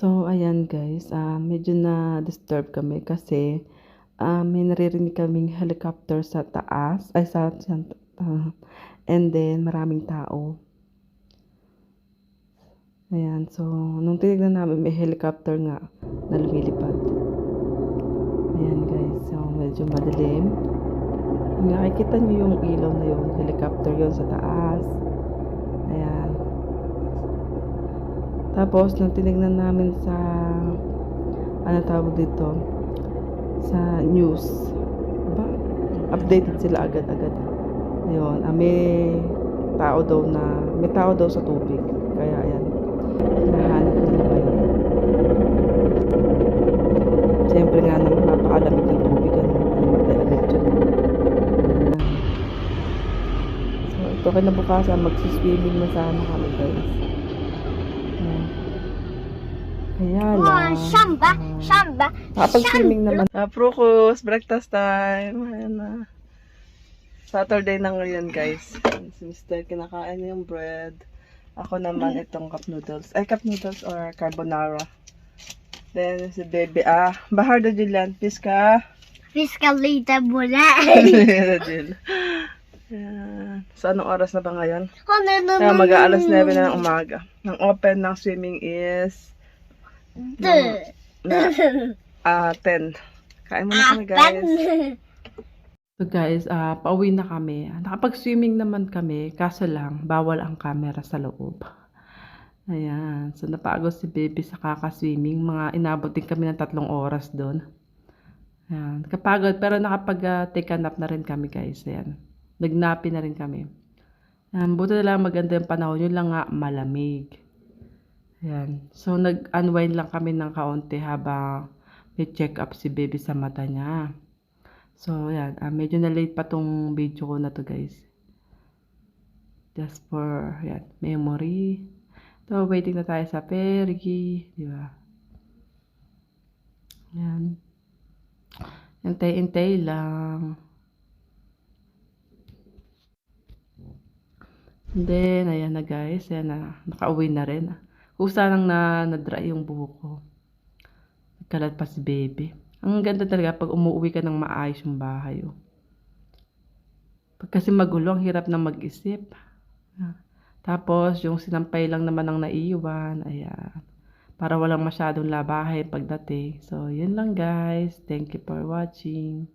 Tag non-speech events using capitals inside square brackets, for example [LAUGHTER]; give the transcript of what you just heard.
So, ayan guys, ah, medyo na-disturb kami kasi ah, may naririnig kaming helicopter sa taas, ay sa, ah, and then maraming tao. Ayan, so, nung tinignan namin, may helicopter nga na lumilipad. Ayan guys, so medyo madilim. Nakikita niyo yung ilaw na yun, helicopter yun sa taas. Ayan. Tapos, nung tinignan namin sa, ano tawag dito, sa news, ba? Updated sila agad-agad. Ayun, ah, may tao daw na, may tao daw sa tubig. Kaya, ayan, hinahanap nila ngayon. Siyempre nga naman, napakalamig ng tubig, ano, namatay agad dyan. Ayan. So, ito kinabukasan, magsiswimming na sana kami, guys. Ayan. Kaya lang. Oh, Shamba, Shamba, Nakapag-swimming naman. Ah, Prukus, breakfast time. Ayan na. Saturday na ngayon, guys. Si Mr. kinakain niya yung bread. Ako naman itong cup noodles. Ay, cup noodles or carbonara. Then, si baby, ah, bahar na Julian. Piska. Fiscalita mula. [LAUGHS] Jill. Ayan. So, anong oras na ba ngayon? Ano Kaya naman? mag-aalas 9 na ng umaga. Ang open ng swimming is na, ah 10. Kain muna kami, guys. So guys, ah pauwi na kami. Nakapag-swimming naman kami, kaso lang, bawal ang camera sa loob. Ayan. So napagod si baby sa kaka-swimming. Mga inabot din kami ng tatlong oras doon. Ayan. Kapagod, pero nakapag-take a nap na rin kami guys. Ayan. Nagnapi na rin kami. Ayan. Buti na lang maganda yung panahon. Yun lang nga, malamig. Ayan. So nag-unwind lang kami ng kaunti habang may check up si baby sa mata niya. So, yan. ah, medyo na late pa tong video ko na to, guys. Just for, yan, memory. So, waiting na tayo sa Perigi. Di ba? Yan. Intay-intay lang. And then, ayan na guys. Ayan na. Nakauwi na rin. Kusa lang na na-dry yung buhok ko. Nagkalat pa si baby. Ang ganda talaga pag umuwi ka ng maayos yung bahay. Oh. Pag kasi magulo, ang hirap na mag-isip. Ah. Tapos, yung sinampay lang naman ang naiiwan. Ayan. Para walang masyadong labahay pagdating. So, yun lang guys. Thank you for watching.